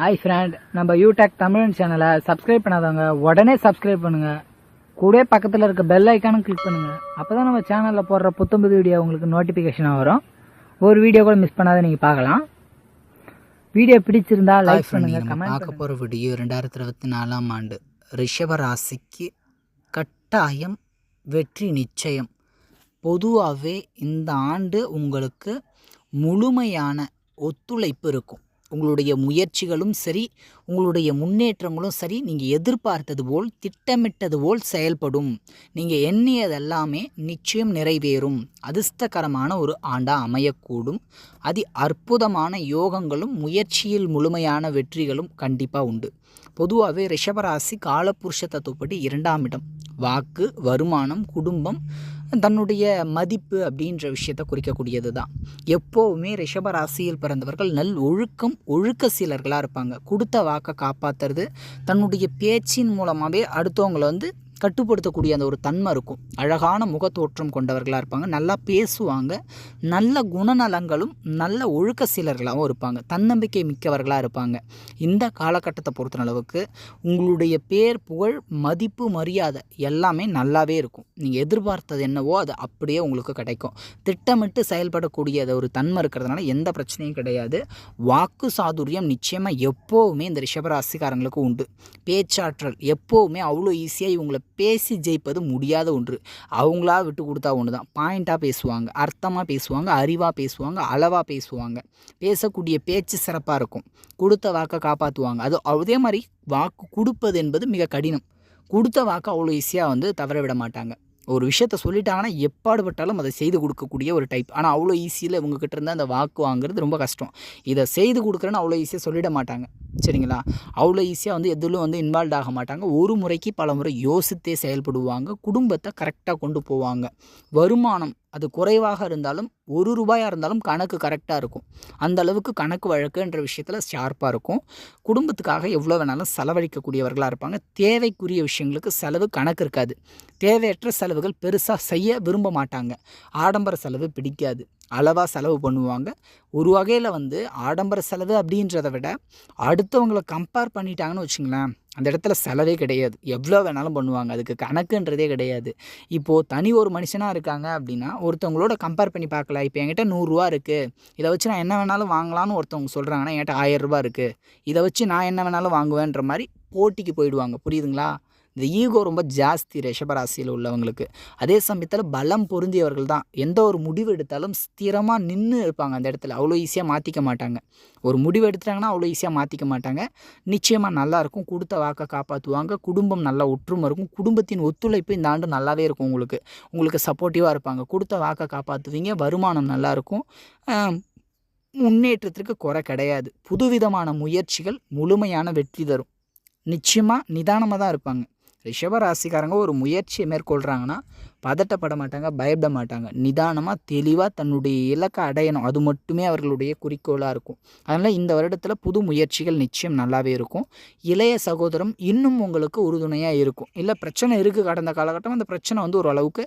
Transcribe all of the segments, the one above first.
Hi friend நம்ம யூடெக் தமிழ் சேனலை subscribe பண்ணாதவங்க உடனே சப்ஸ்கிரைப் பண்ணுங்க. கூடவே பக்கத்தில் இருக்க பெல் ஐக்கானும் கிளிக் பண்ணுங்க. அப்பதான் நம்ம சேனலில் போடுற புத்தம்புது வீடியோ உங்களுக்கு நோட்டிஃபிகேஷனாக வரும். ஒரு வீடியோ கூட மிஸ் பண்ணாத நீங்கள் பார்க்கலாம். வீடியோ பிடிச்சிருந்தா லைக் ஃப்ரெண்ட் பண்ணுங்க நம்ம கமெண்ட் பார்க்க போகிற வீடியோ ரெண்டாயிரத்தி இருபத்தி நாலாம் ஆண்டு. ரிஷப ராசிக்கு கட்டாயம் வெற்றி நிச்சயம். பொதுவாகவே இந்த ஆண்டு உங்களுக்கு முழுமையான ஒத்துழைப்பு இருக்கும். உங்களுடைய முயற்சிகளும் சரி உங்களுடைய முன்னேற்றங்களும் சரி நீங்கள் எதிர்பார்த்தது போல் திட்டமிட்டது போல் செயல்படும். நீங்கள் எண்ணியதெல்லாமே நிச்சயம் நிறைவேறும். அதிர்ஷ்டகரமான ஒரு ஆண்டாக அமையக்கூடும். அதி அற்புதமான யோகங்களும் முயற்சியில் முழுமையான வெற்றிகளும் கண்டிப்பாக உண்டு. பொதுவாகவே ரிஷபராசி காலப்புருஷ தத்துவப்படி இரண்டாம் இடம். வாக்கு வருமானம் குடும்பம் தன்னுடைய மதிப்பு அப்படின்ற விஷயத்தை குறிக்கக்கூடியது தான் எப்போவுமே ரிஷபராசியில் பிறந்தவர்கள் நல் ஒழுக்கம் ஒழுக்க சீலர்களாக இருப்பாங்க. கொடுத்த வாக்கை காப்பாற்றுறது தன்னுடைய பேச்சின் மூலமாகவே அடுத்தவங்களை வந்து கட்டுப்படுத்தக்கூடிய அந்த ஒரு தன்மை இருக்கும். அழகான முகத்தோற்றம் கொண்டவர்களாக இருப்பாங்க. நல்லா பேசுவாங்க. நல்ல குணநலங்களும் நல்ல ஒழுக்க சீலர்களாகவும் இருப்பாங்க. தன்னம்பிக்கை மிக்கவர்களாக இருப்பாங்க. இந்த காலகட்டத்தை பொறுத்த அளவுக்கு உங்களுடைய பேர் புகழ் மதிப்பு மரியாதை எல்லாமே நல்லாவே இருக்கும். நீங்கள் எதிர்பார்த்தது என்னவோ அது அப்படியே உங்களுக்கு கிடைக்கும். திட்டமிட்டு செயல்படக்கூடிய ஒரு தன்மை இருக்கிறதுனால எந்த பிரச்சனையும் கிடையாது. வாக்கு சாதுரியம் நிச்சயமாக எப்போவுமே இந்த ரிஷபராசிக்காரங்களுக்கு உண்டு. பேச்சாற்றல் எப்போவுமே அவ்வளோ ஈஸியாக இவங்களை பேசி ஜெயிப்பது முடியாத ஒன்று. அவங்களா விட்டு கொடுத்தா ஒன்று தான் பாயிண்ட்டாக பேசுவாங்க அர்த்தமாக பேசுவாங்க அறிவாக பேசுவாங்க அளவாக பேசுவாங்க. பேசக்கூடிய பேச்சு சிறப்பாக இருக்கும். கொடுத்த வாக்கை காப்பாற்றுவாங்க அது அதே மாதிரி வாக்கு கொடுப்பது என்பது மிக கடினம். கொடுத்த வாக்கு அவ்வளோ ஈஸியாக வந்து தவற விட மாட்டாங்க. ஒரு விஷயத்த சொல்லிட்டாங்கன்னா எப்பாடுபட்டாலும் அதை செய்து கொடுக்கக்கூடிய ஒரு டைப் ஆனால் அவ்வளோ ஈஸியில் இவங்ககிட்ட இருந்து அந்த வாக்கு வாங்குறது ரொம்ப கஷ்டம். இதை செய்து கொடுக்குறேன்னு அவ்வளோ ஈஸியாக சொல்லிட மாட்டாங்க. சரிங்களா? அவ்வளோ ஈஸியாக வந்து எதிலும் வந்து இன்வால்வ் ஆக மாட்டாங்க. ஒரு முறைக்கு பல முறை யோசித்தே செயல்படுவாங்க. குடும்பத்தை கரெக்டாக கொண்டு போவாங்க. வருமானம் அது குறைவாக இருந்தாலும் ஒரு ரூபாயாக இருந்தாலும் கணக்கு கரெக்டாக இருக்கும். அந்த அளவுக்கு கணக்கு வழக்குன்ற விஷயத்தில் ஷார்ப்பாக இருக்கும். குடும்பத்துக்காக எவ்வளோ வேணாலும் செலவழிக்கக்கூடியவர்களாக இருப்பாங்க. தேவைக்குரிய விஷயங்களுக்கு செலவு கணக்கு இருக்காது. தேவையற்ற செலவுகள் பெருசாக செய்ய விரும்ப மாட்டாங்க. ஆடம்பர செலவு பிடிக்காது. அளவாக செலவு பண்ணுவாங்க. ஒரு வகையில் வந்து ஆடம்பர செலவு அப்படின்றத விட அடுத்தவங்களை கம்பேர் பண்ணிட்டாங்கன்னு வச்சுங்களேன் அந்த இடத்துல செலவே கிடையாது. எவ்வளோ வேணாலும் பண்ணுவாங்க. அதுக்கு கணக்குன்றதே கிடையாது. இப்போது தனி ஒரு மனுஷனாக இருக்காங்க அப்படின்னா ஒருத்தவங்களோட கம்பேர் பண்ணி பார்க்கல இப்போ என்கிட்ட நூறுரூவா இருக்குது இதை வச்சு நான் என்ன வேணாலும் வாங்கலாம்னு ஒருத்தவங்க சொல்கிறாங்கன்னா என்கிட்ட ஆயிரரூபா இருக்குது இதை வச்சு நான் என்ன வேணாலும் வாங்குவேன்ற மாதிரி போட்டிக்கு போயிடுவாங்க. புரியுதுங்களா? இந்த ஈகோ ரொம்ப ஜாஸ்தி ரிஷபராசியில் உள்ளவங்களுக்கு. அதே சமயத்தில் பலம் பொருந்தியவர்கள் தான். எந்த ஒரு முடிவு எடுத்தாலும் ஸ்திரமாக நின்று இருப்பாங்க அந்த இடத்துல. அவ்வளோ ஈஸியாக மாற்றிக்க மாட்டாங்க. ஒரு முடிவு எடுத்துட்டாங்கன்னா அவ்வளோ ஈஸியாக மாற்றிக்க மாட்டாங்க. நிச்சயமாக நல்லாயிருக்கும் கொடுத்த வாக்கை காப்பாற்றுவாங்க குடும்பம் நல்லா ஒற்றுமை இருக்கும். குடும்பத்தின் ஒத்துழைப்பு இந்த ஆண்டு நல்லாவே இருக்கும் உங்களுக்கு. உங்களுக்கு சப்போர்ட்டிவாக இருப்பாங்க. கொடுத்த வாக்கை காப்பாற்றுவீங்க வருமானம் நல்லாயிருக்கும் முன்னேற்றத்திற்கு குறை கிடையாது. புதுவிதமான முயற்சிகள் முழுமையான வெற்றி தரும். நிச்சயமாக நிதானமாக தான் இருப்பாங்க. ரிஷப ராசிக்காரங்க ஒரு முயற்சியை மேற்கொள்கிறாங்கன்னா பதட்டப்பட மாட்டாங்க பயப்பட மாட்டாங்க நிதானமாக தெளிவாக தன்னுடைய இலக்கை அடையணும். அது மட்டுமே அவர்களுடைய குறிக்கோளாக இருக்கும். அதனால் இந்த வருடத்தில் புது முயற்சிகள் நிச்சயம் நல்லாவே இருக்கும். இளைய சகோதரம் இன்னும் உங்களுக்கு உறுதுணையாக இருக்கும். இல்லை பிரச்சனை இருக்குது கடந்த காலகட்டம் அந்த பிரச்சனை வந்து ஓரளவுக்கு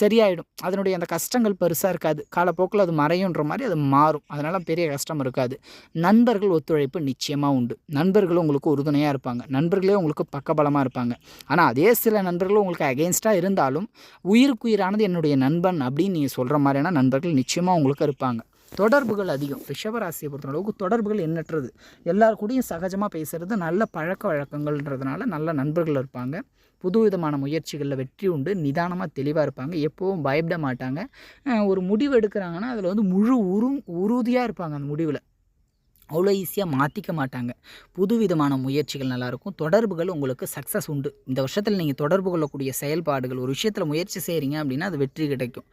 சரியாயிடும். அதனுடைய அந்த கஷ்டங்கள் பெருசாக இருக்காது. காலப்போக்கில் அது மறையுன்ற மாதிரி அது மாறும். அதனால் பெரிய கஷ்டம் இருக்காது. நண்பர்கள் ஒத்துழைப்பு நிச்சயமாக உண்டு. நண்பர்களும் உங்களுக்கு உறுதுணையாக இருப்பாங்க. நண்பர்களே உங்களுக்கு பக்கபலமாக இருப்பாங்க. ஆனால் அதே சில நண்பர்களும் உங்களுக்கு அகெயின்ஸ்டாக இருந்தாலும் உயிருக்குயிரானது என்னுடைய நண்பன் அப்படின்னு நீங்கள் சொல்கிற மாதிரியான நண்பர்கள் நிச்சயமாக உங்களுக்கு இருப்பாங்க. தொடர்புகள் அதிகம். ரிஷபராசியை பொறுத்த அளவுக்கு தொடர்புகள் எண்ணற்றது. எல்லார் கூடயும் சகஜமாக பேசுகிறது நல்ல பழக்க வழக்கங்கள்ன்றதுனால நல்ல நண்பர்கள் இருப்பாங்க. புதுவிதமான முயற்சிகளில் வெற்றி உண்டு நிதானமாக தெளிவாக இருப்பாங்க. எப்போவும் பயப்பட மாட்டாங்க. ஒரு முடிவு எடுக்கிறாங்கன்னா அதில் வந்து முழு உரு உறுதியாக இருப்பாங்க அந்த முடிவில். அவ்வளோ ஈஸியாக மாற்றிக்க மாட்டாங்க. புதுவிதமான முயற்சிகள் நல்லாயிருக்கும். தொடர்புகள் உங்களுக்கு சக்ஸஸ் உண்டு. இந்த வருஷத்தில் நீங்கள் தொடர்பு கொள்ளக்கூடிய செயல்பாடுகள் ஒரு விஷயத்தில் முயற்சி செய்கிறீங்க அப்படின்னா அது வெற்றி கிடைக்கும்.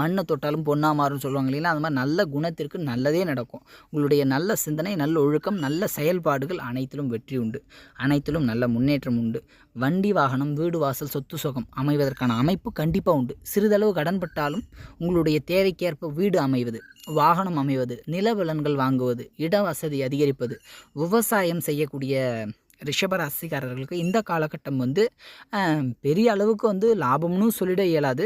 மண்ணை தொட்டாலும் பொண்ணாக மாறும்னு சொல்லுவாங்க இல்லைங்களா? அந்த மாதிரி நல்ல குணத்திற்கு நல்லதே நடக்கும். உங்களுடைய நல்ல சிந்தனை நல்ல ஒழுக்கம் நல்ல செயல்பாடுகள் அனைத்திலும் வெற்றி உண்டு. அனைத்திலும் நல்ல முன்னேற்றம் உண்டு. வண்டி வாகனம் வீடு வாசல் சொத்து சுகம் அமைவதற்கான அமைப்பு கண்டிப்பாக உண்டு. சிறிதளவு கடன்பட்டாலும் உங்களுடைய தேவைக்கேற்ப வீடு அமைவது. வாகனம் அமைவது நிலவலன்கள் வாங்குவது இட வசதி அதிகரிப்பது விவசாயம் செய்யக்கூடிய ரிஷபராசிக்காரர்களுக்கு இந்த காலகட்டம் வந்து பெரிய அளவுக்கு வந்து லாபம்னு சொல்லிட இயலாது.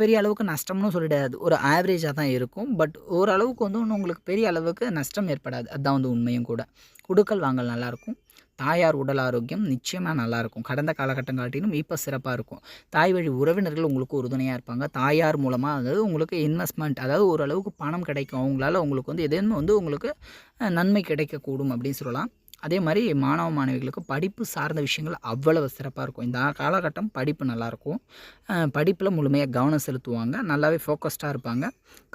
பெரிய அளவுக்கு நஷ்டம்னு சொல்லிடாது ஒரு ஆவரேஜாக தான் இருக்கும். பட் ஓரளவுக்கு வந்து ஒன்று உங்களுக்கு பெரிய அளவுக்கு நஷ்டம் ஏற்படாது. அதுதான் வந்து உண்மையும் கூட. குடுக்கல் வாங்கல் நல்லாயிருக்கும். தாயார் உடல் ஆரோக்கியம் நிச்சயமாக நல்லாயிருக்கும். கடந்த காலகட்டம் காட்டிலும் இப்போ சிறப்பாக இருக்கும். தாய் வழி உறவினர்கள் உங்களுக்கு உறுதுணையாக இருப்பாங்க. தாயார் மூலமாக அதாவது உங்களுக்கு இன்வெஸ்ட்மெண்ட் அதாவது ஓரளவுக்கு பணம் கிடைக்கும். அவங்களால உங்களுக்கு வந்து எதுவுமே வந்து உங்களுக்கு நன்மை கிடைக்கக்கூடும் அப்படின்னு சொல்லலாம். அதே மாதிரி மாணவ மாணவிகளுக்கு படிப்பு சார்ந்த விஷயங்கள் அவ்வளவு சிறப்பாக இருக்கும். இந்த காலகட்டம் படிப்பு நல்லாயிருக்கும் படிப்பில் முழுமையாக கவனம் செலுத்துவாங்க. நல்லாவே ஃபோக்கஸ்டாக இருப்பாங்க.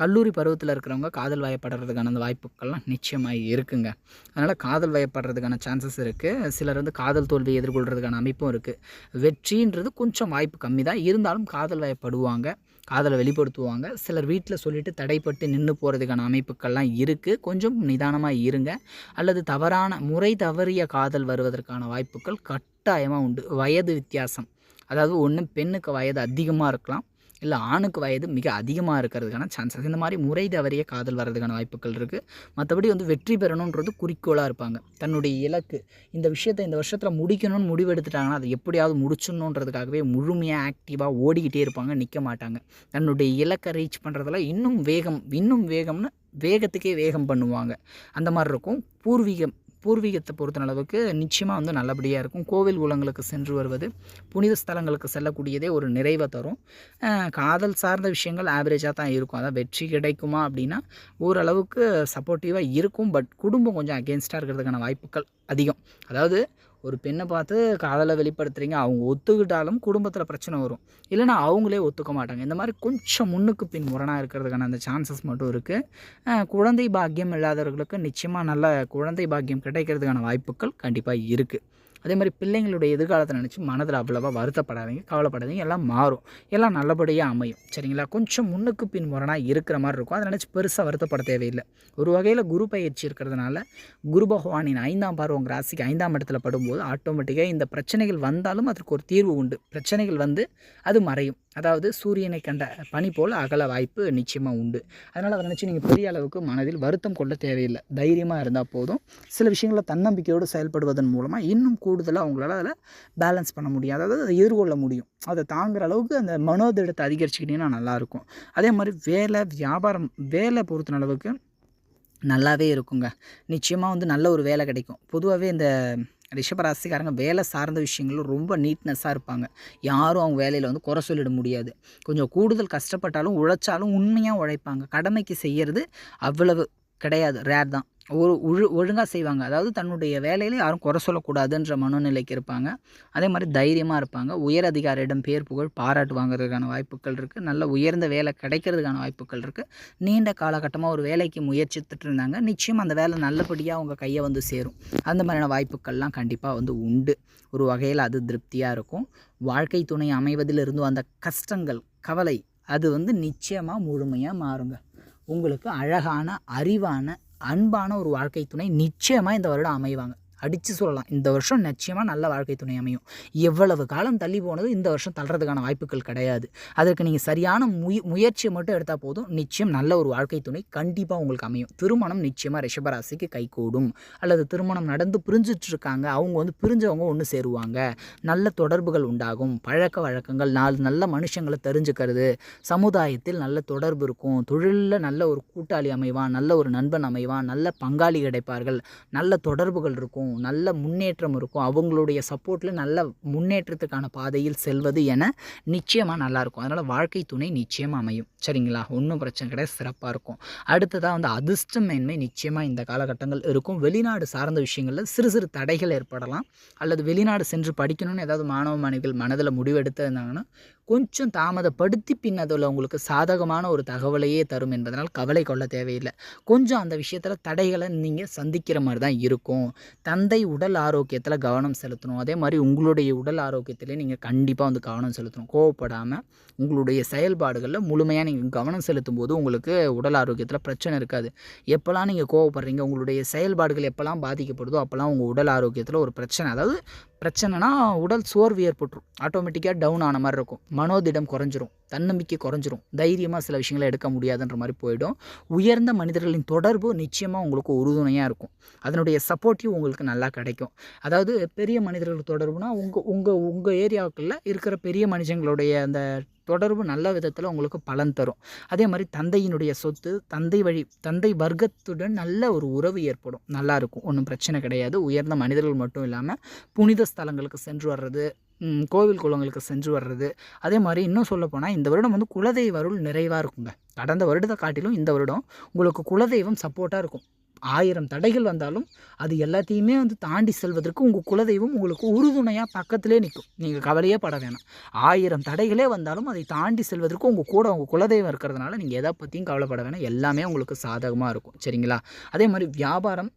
கல்லூரி பருவத்தில் இருக்கிறவங்க காதல் வயப்படுறதுக்கான அந்த வாய்ப்புகள்லாம் நிச்சயமாக இருக்குங்க. அதனால் காதல் வயப்படுறதுக்கான சான்சஸ் இருக்குது சிலர் வந்து காதல் தோல்வி எதிர்கொள்கிறதுக்கான அமைப்பும் இருக்குது வெற்றின்றது கொஞ்சம் வாய்ப்பு கம்மி தான். இருந்தாலும் காதல் வயப்படுவாங்க. காதலை வெளிப்படுத்துவாங்க. சிலர் வீட்டில் சொல்லிட்டு தடைப்பட்டு நின்று போகிறதுக்கான அமைப்புகள்லாம் இருக்குது கொஞ்சம் நிதானமாக இருங்க. அல்லது தவறான முறை தவறிய காதல் வருவதற்கான வாய்ப்புகள் கட்டாயமாக உண்டு. வயது வித்தியாசம். அதாவது ஒன்று பெண்ணுக்கு வயது அதிகமாக இருக்கலாம். இல்லை ஆணுக்கு வயது மிக அதிகமாக இருக்கிறதுக்கான சான்சஸ் இந்த மாதிரி முறை தவறிய காதல் வர்றதுக்கான வாய்ப்புகள் இருக்குது மற்றபடி வந்து வெற்றி பெறணுன்றது குறிக்கோளாக இருப்பாங்க. தன்னுடைய இலக்கு இந்த விஷயத்தை இந்த வருஷத்தில் முடிக்கணும்னு முடிவெடுத்துட்டாங்கன்னா அதை எப்படியாவது முடிச்சிடணுன்றதுக்காகவே முழுமையாக ஆக்டிவாக ஓடிக்கிட்டே இருப்பாங்க நிற்க மாட்டாங்க. தன்னுடைய இலக்கை ரீச் பண்ணுறதுல இன்னும் வேகம் இன்னும் வேகம்னு வேகத்துக்கே வேகம் பண்ணுவாங்க. அந்த மாதிரி இருக்கும். பூர்வீகம் பூர்வீகத்தை பொறுத்த அளவுக்கு நிச்சயமாக வந்து நல்லபடியாக இருக்கும். கோவில் குலங்களுக்கு சென்று வருவது புனித ஸ்தலங்களுக்கு செல்லக்கூடியதே ஒரு நிறைவை தரும். காதல் சார்ந்த விஷயங்கள் ஆவரேஜாக தான் இருக்கும். அதான் வெற்றி கிடைக்குமா அப்படின்னா ஓரளவுக்கு சப்போர்ட்டிவாக இருக்கும். பட் குடும்பம் கொஞ்சம் அகேன்ஸ்டாக இருக்கிறதுக்கான வாய்ப்புகள் அதிகம். அதாவது ஒரு பெண்ணை பார்த்து காதலை வெளிப்படுத்துறீங்க அவங்க ஒத்துக்கிட்டாலும் குடும்பத்தில் பிரச்சனை வரும். இல்லைன்னா அவங்களே ஒத்துக்க மாட்டாங்க. இந்த மாதிரி கொஞ்சம் முன்னுக்கு பின் முரணாக இருக்கிறதுக்கான அந்த சான்சஸ் மட்டும் இருக்குது குழந்தை பாக்கியம் இல்லாதவர்களுக்கு நிச்சயமாக நல்ல குழந்தை பாக்கியம் கிடைக்கிறதுக்கான வாய்ப்புகள் கண்டிப்பாக இருக்குது அதே மாதிரி பிள்ளைங்களுடைய எதிர்காலத்தை நினச்சி மனதில் அவ்வளோவா வருத்தப்படாதீங்க கவலைப்படாதீங்க. எல்லாம் மாறும். எல்லாம் நல்லபடியாக அமையும். சரிங்களா? கொஞ்சம் முன்னுக்கு பின் முரணாக இருக்கிற மாதிரி இருக்கும். அதை நினச்சி பெருசாக வருத்தப்பட தேவையில்லை. ஒரு வகையில் குரு பயிற்சி இருக்கிறதுனால குரு பகவானின் ஐந்தாம் பார்வம் ராசிக்கு ஐந்தாம் இடத்துல படும்போது ஆட்டோமேட்டிக்காக இந்த பிரச்சனைகள் வந்தாலும் அதற்கு ஒரு தீர்வு உண்டு. பிரச்சனைகள் வந்து அது மறையும். அதாவது சூரியனை கண்ட பனி போல் அகல வாய்ப்பு நிச்சயமாக உண்டு. அதனால் அதை நினச்சி நீங்கள் பெரிய அளவுக்கு மனதில் வருத்தம் கொள்ள தேவையில்லை. தைரியமாக இருந்தால் போதும். சில விஷயங்களை தன்னம்பிக்கையோடு செயல்படுவதன் மூலமாக இன்னும் கூடுதலாக அவங்களால அதில் பேலன்ஸ் பண்ண முடியும். அதாவது அதை எதிர்கொள்ள முடியும். அதை தாங்குற அளவுக்கு அந்த மனோதிடத்தை அதிகரிச்சுக்கிட்டிங்கன்னா நல்லாயிருக்கும் அதே மாதிரி வேலை வியாபாரம் வேலை பொறுத்த அளவுக்கு நல்லாவே இருக்குங்க. நிச்சயமாக வந்து நல்ல ஒரு வேலை கிடைக்கும். பொதுவாகவே இந்த ரிஷபராசிக்காரங்க வேலை சார்ந்த விஷயங்களும் ரொம்ப நீட்னஸாக இருப்பாங்க. யாரும் அவங்க வேலையில் வந்து குறை சொல்லிட முடியாது. கொஞ்சம் கூடுதல் கஷ்டப்பட்டாலும் உழைச்சாலும் உண்மையாக உழைப்பாங்க. கடமைக்கு செய்கிறது அவ்வளவு கிடையாது. ரேர் தான். ஒரு ஒழு ஒழுங்காக செய்வாங்க. அதாவது தன்னுடைய வேலையில் யாரும் குறை சொல்லக்கூடாதுன்ற மனநிலைக்கு இருப்பாங்க. அதே மாதிரி தைரியமாக இருப்பாங்க. உயர் அதிகாரியிடம் பேர் புகழ் பாராட்டு வாங்குறதுக்கான வாய்ப்புகள் இருக்குது நல்ல உயர்ந்த வேலை கிடைக்கிறதுக்கான வாய்ப்புகள் இருக்குது நீண்ட காலகட்டமாக ஒரு வேலைக்கு முயற்சித்துட்டு இருந்தாங்க. நிச்சயம் அந்த வேலை நல்லபடியாக அவங்க கையை வந்து சேரும். அந்த மாதிரியான வாய்ப்புகள்லாம் கண்டிப்பாக வந்து உண்டு. ஒரு வகையில் அது திருப்தியாக இருக்கும். வாழ்க்கை துணை அமைவதிலிருந்து அந்த கஷ்டங்கள் கவலை அது வந்து நிச்சயமாக முழுமையாக மாறுங்க. உங்களுக்கு அழகான அறிவான அன்பான ஒரு வாழ்க்கை துணை நிச்சயமாக இந்த வருடம் அமைவாங்க. அடித்து சொல்லலாம். இந்த வருஷம் நிச்சயமாக நல்ல வாழ்க்கை துணை அமையும். எவ்வளவு காலம் தள்ளி போனது இந்த வருஷம் தள்ளுறதுக்கான வாய்ப்புகள் கிடையாது. அதற்கு நீங்கள் சரியான முய முயற்சியை மட்டும் எடுத்தால் போதும். நிச்சயம் நல்ல ஒரு வாழ்க்கை துணை கண்டிப்பாக உங்களுக்கு அமையும். திருமணம் நிச்சயமாக ரிஷபராசிக்கு கைகூடும். அல்லது திருமணம் நடந்து பிரிஞ்சிட்டு இருக்காங்க அவங்க வந்து பிரிஞ்சவங்க ஒன்று சேருவாங்க. நல்ல தொடர்புகள் உண்டாகும். பழக்க வழக்கங்கள் நாலு நல்ல மனுஷங்களை தெரிஞ்சுக்கிறது. சமுதாயத்தில் நல்ல தொடர்பு இருக்கும். தொழிலில் நல்ல ஒரு கூட்டாளி அமைவான். நல்ல ஒரு நண்பன் அமைவான். நல்ல பங்காளி கிடைப்பார்கள். நல்ல தொடர்புகள் இருக்கும். நல்ல முன்னேற்றம் இருக்கும். அவங்களுடைய சப்போர்ட்டில் நல்ல முன்னேற்றத்துக்கான பாதையில் செல்வது என நிச்சயமாக நல்லாயிருக்கும் அதனால் வாழ்க்கை துணை நிச்சயமாக அமையும். சரிங்களா? ஒன்றும் பிரச்சனை கிடையாது. சிறப்பாக இருக்கும். அடுத்ததாக வந்து அதிர்ஷ்டமேன்மை நிச்சயமாக இந்த காலகட்டங்கள் இருக்கும். வெளிநாடு சார்ந்த விஷயங்களில் சிறு சிறு தடைகள் ஏற்படலாம். அல்லது வெளிநாடு சென்று படிக்கணும்னு ஏதாவது மாணவ மாணவிகள் மனதில் முடிவெடுத்து இருந்தாங்கன்னா கொஞ்சம் தாமதப்படுத்தி பின் அதில் உங்களுக்கு சாதகமான ஒரு தகவலையே தரும் என்பதனால் கவலை கொள்ள தேவையில்லை. கொஞ்சம் அந்த விஷயத்தில் தடைகளை நீங்கள் சந்திக்கிற மாதிரி தான் இருக்கும். தந்தை உடல் ஆரோக்கியத்தில் கவனம் செலுத்தணும். அதே மாதிரி உங்களுடைய உடல் ஆரோக்கியத்திலே நீங்கள் கண்டிப்பாக வந்து கவனம் செலுத்தணும். கோவப்படாமல் உங்களுடைய செயல்பாடுகளில் முழுமையாக நீங்கள் கவனம் செலுத்தும் போது உங்களுக்கு உடல் ஆரோக்கியத்தில் பிரச்சனை இருக்காது. எப்போல்லாம் நீங்கள் கோவப்படுறீங்க உங்களுடைய செயல்பாடுகள் எப்போல்லாம் பாதிக்கப்படுதோ அப்போல்லாம் உங்கள் உடல் ஆரோக்கியத்தில் ஒரு பிரச்சனை. அதாவது பிரச்சனைனா உடல் சோர்வு ஏற்பட்டுரும். ஆட்டோமேட்டிக்காக டவுன் ஆன மாதிரி இருக்கும். மனோதிடம் குறைஞ்சிரும். தன்னம்பிக்கை குறைஞ்சிரும். தைரியமாக சில விஷயங்களை எடுக்க முடியாதுன்ற மாதிரி போயிடும். உயர்ந்த மனிதர்களின் தொடர்பு நிச்சயமாக உங்களுக்கு உறுதுணையாக இருக்கும். அதனுடைய சப்போர்ட்டிவ் உங்களுக்கு நல்லா கிடைக்கும். அதாவது பெரிய மனிதர்கள் தொடர்புனா உங்கள் உங்கள் உங்கள் ஏரியாவுக்குள்ளே இருக்கிற பெரிய மனுஷங்களுடைய அந்த தொடர்பு நல்ல விதத்தில் உங்களுக்கு பலன் தரும். அதே மாதிரி தந்தையினுடைய சொத்து தந்தை வழி தந்தை வர்க்கத்துடன் நல்ல ஒரு உறவு ஏற்படும். நல்லா இருக்கும். ஒன்றும் பிரச்சனை கிடையாது. உயர்ந்த மனிதர்கள் மட்டும் இல்லாமல் புனித ஸ்தலங்களுக்கு சென்று வர்றது கோவில் குளங்களுக்கு சென்று வர்றது. அதே மாதிரி இன்னும் சொல்லப்போனால் இந்த வருடம் வந்து குலதெய்வ அருள் நிறைவாக இருக்குங்க. கடந்த வருடத்தை காட்டிலும் இந்த வருடம் உங்களுக்கு குலதெய்வம் சப்போர்ட்டாக இருக்கும். ஆயிரம் தடைகள் வந்தாலும் அது எல்லாத்தையுமே வந்து தாண்டி செல்வதற்கு உங்கள் குலதெய்வம் உங்களுக்கு உறுதுணையாக பக்கத்திலே நிற்கும். நீங்கள் கவலையே பட வேணாம். ஆயிரம் தடைகளே வந்தாலும் அதை தாண்டி செல்வதற்கு உங்கள் கூட உங்கள் குலதெய்வம் இருக்கிறதுனால நீங்கள் எதை பற்றியும் கவலைப்பட வேணாம். எல்லாமே உங்களுக்கு சாதகமாக இருக்கும். சரிங்களா? அதே மாதிரி வியாபாரம்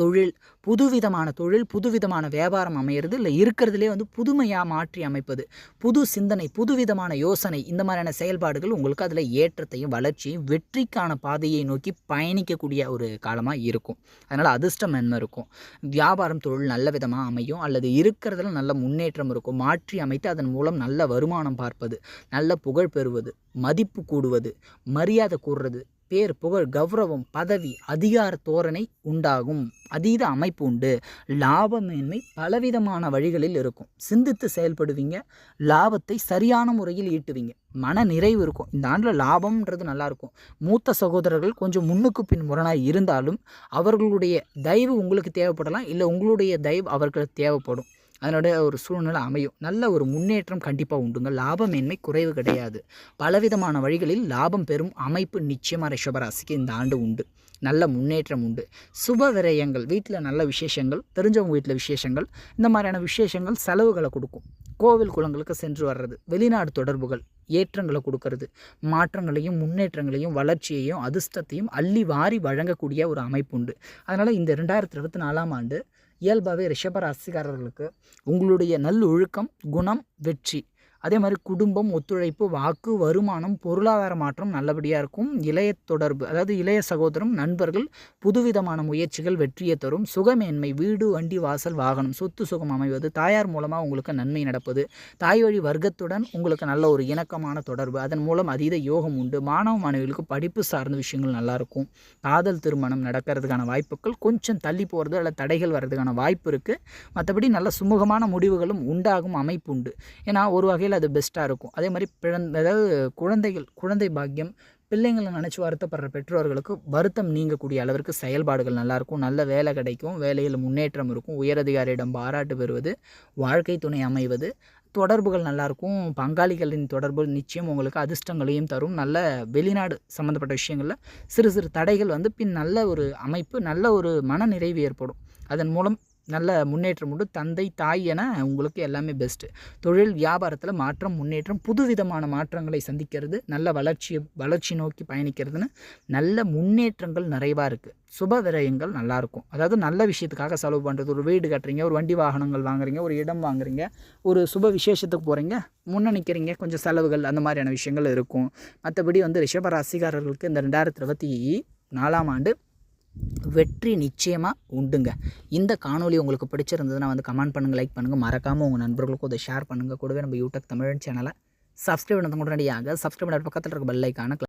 தொழில் புதுவிதமான தொழில் புதுவிதமான வியாபாரம் அமையிறது இல்லை இருக்கிறதுலே வந்து புதுமையாக மாற்றி அமைப்பது. புது சிந்தனை புதுவிதமான யோசனை இந்த மாதிரியான செயல்பாடுகள் உங்களுக்கு அதில் ஏற்றத்தையும் வளர்ச்சியும் வெற்றிக்கான பாதையை நோக்கி பயணிக்கக்கூடிய ஒரு காலமாக இருக்கும். அதனால் அதிர்ஷ்டம் என்ன இருக்கும். வியாபாரம் தொழில் நல்ல விதமாக அமையும். அல்லது இருக்கிறதுல நல்ல முன்னேற்றம் இருக்கும். மாற்றி அமைத்து அதன் மூலம் நல்ல வருமானம் பார்ப்பது நல்ல புகழ் பெறுவது மதிப்பு கூடுவது மரியாதை கூடுறது பேர் புகழ் கௌரவம் பதவி அதிகார தோரணை உண்டாகும். அதீத அமைப்பு உண்டு. லாபமேன்மை பலவிதமான வழிகளில் இருக்கும். சிந்தித்து செயல்படுவீங்க. லாபத்தை சரியான முறையில் ஈட்டுவீங்க. மன நிறைவு இருக்கும். இந்த ஆண்டில் லாபம்ன்றது நல்லாயிருக்கும் மூத்த சகோதரர்கள் கொஞ்சம் முன்னுக்கு பின் முரணாக இருந்தாலும் அவர்களுடைய தயவு உங்களுக்கு தேவைப்படலாம். இல்லை உங்களுடைய தயவு அவர்களுக்கு தேவைப்படும். அதனுடைய ஒரு சூழ்நிலை அமையும். நல்ல ஒரு முன்னேற்றம் கண்டிப்பாக உண்டுங்க. லாபமேன்மை குறைவு கிடையாது. பலவிதமான வழிகளில் லாபம் பெறும் அமைப்பு நிச்சயமாக ரிஷபராசிக்கு இந்த ஆண்டு உண்டு. நல்ல முன்னேற்றம் உண்டு. சுப விரயங்கள் வீட்டில் நல்ல விசேஷங்கள் தெரிஞ்சவங்க வீட்டில் விசேஷங்கள் இந்த மாதிரியான விசேஷங்கள் செலவுகளை கொடுக்கும். கோவில் குளங்களுக்கு சென்று வர்றது வெளிநாடு தொடர்புகள் ஏற்றங்களை கொடுக்கறது மாற்றங்களையும் முன்னேற்றங்களையும் வளர்ச்சியையும் அதிர்ஷ்டத்தையும் அள்ளி வாரி வழங்கக்கூடிய ஒரு அமைப்பு உண்டு. அதனால் இந்த ரெண்டாயிரத்தி இருபத்தி நாலாம் ஆண்டு இயல்பாகவே ரிஷபராசிக்காரர்களுக்கு உங்களுடைய நல்லொழுக்கம் குணம் வெற்றி அதே மாதிரி குடும்பம் ஒத்துழைப்பு வாக்கு வருமானம் பொருளாதார மாற்றம் நல்லபடியாக இருக்கும். இளைய தொடர்பு அதாவது இளைய சகோதரம் நண்பர்கள் புதுவிதமான முயற்சிகள் வெற்றியை தரும். சுகமேன்மை வீடு வண்டி வாசல் வாகனம் சொத்து சுகம் அமைவது தாயார் மூலமாக உங்களுக்கு நன்மை நடப்பது தாய் வழி வர்க்கத்துடன் உங்களுக்கு நல்ல ஒரு இணக்கமான தொடர்பு. அதன் மூலம் அதீத யோகம் உண்டு. மாணவ மாணவிகளுக்கு படிப்பு சார்ந்த விஷயங்கள் நல்லாயிருக்கும் காதல் திருமணம் நடக்கிறதுக்கான வாய்ப்புகள் கொஞ்சம் தள்ளி போகிறது அல்ல தடைகள் வர்றதுக்கான வாய்ப்பு இருக்குது மற்றபடி நல்ல சுமூகமான முடிவுகளும் உண்டாகும் அமைப்பு உண்டு. ஏன்னா ஒரு வகையில் அது பெஸ்ட்டாக இருக்கும். அதே மாதிரி பிழந்த அதாவது குழந்தைகள் குழந்தை பாக்கியம் பிள்ளைங்களை நினச்சி வருத்தப்படுற பெற்றோர்களுக்கு வருத்தம் நீங்கக்கூடிய அளவிற்கு செயல்பாடுகள் நல்லாயிருக்கும் நல்ல வேலை கிடைக்கும். வேலையில் முன்னேற்றம் இருக்கும். உயரதிகாரியிடம் பாராட்டு பெறுவது வாழ்க்கை துணை அமைவது தொடர்புகள் நல்லாயிருக்கும் பங்காளிகளின் தொடர்பு நிச்சயம் உங்களுக்கு அதிர்ஷ்டங்களையும் தரும். நல்ல வெளிநாடு சம்மந்தப்பட்ட விஷயங்களில் சிறு சிறு தடைகள் வந்து பின் நல்ல ஒரு அமைப்பு நல்ல ஒரு மன நிறைவு ஏற்படும். அதன் மூலம் நல்ல முன்னேற்றம் உண்டு. தந்தை தாய் என உங்களுக்கு எல்லாமே பெஸ்ட்டு தொழில் வியாபாரத்தில் மாற்றம் முன்னேற்றம் புதுவிதமான மாற்றங்களை சந்திக்கிறது நல்ல வளர்ச்சியை வளர்ச்சி நோக்கி பயணிக்கிறதுன்னு நல்ல முன்னேற்றங்கள் நிறைவாக இருக்குது சுப விரயங்கள் நல்லாயிருக்கும் அதாவது நல்ல விஷயத்துக்காக செலவு பண்ணுறது ஒரு வீடு கட்டுறீங்க ஒரு வண்டி வாகனங்கள் வாங்குறீங்க ஒரு இடம் வாங்குறீங்க ஒரு சுப விசேஷத்துக்கு போகிறீங்க முன்ன நிற்கிறீங்க கொஞ்சம் செலவுகள் அந்த மாதிரியான விஷயங்கள் இருக்கும். மற்றபடி வந்து ரிஷப ராசிகாரர்களுக்கு இந்த ரெண்டாயிரத்தி இருபத்தி நாலாம் ஆண்டு வெற்றி நிச்சயமாக உண்டுங்க. இந்த காணொளி உங்களுக்கு பிடிச்சிருந்ததுன்னா வந்து கமெண்ட் பண்ணுங்கள் லைக் பண்ணுங்கள் மறக்காமல் உங்கள் நண்பர்களுக்கும் அதை ஷேர் பண்ணுங்கள் கூடவே நம்ம யூடியூப் தமிழ் சேனலை சப்ஸ்கிரைப் பண்ணது உடனடியாக சப்ஸ்கிரைப் பண்ணுற பக்கத்தில் இருக்க பெல் ஐக்கான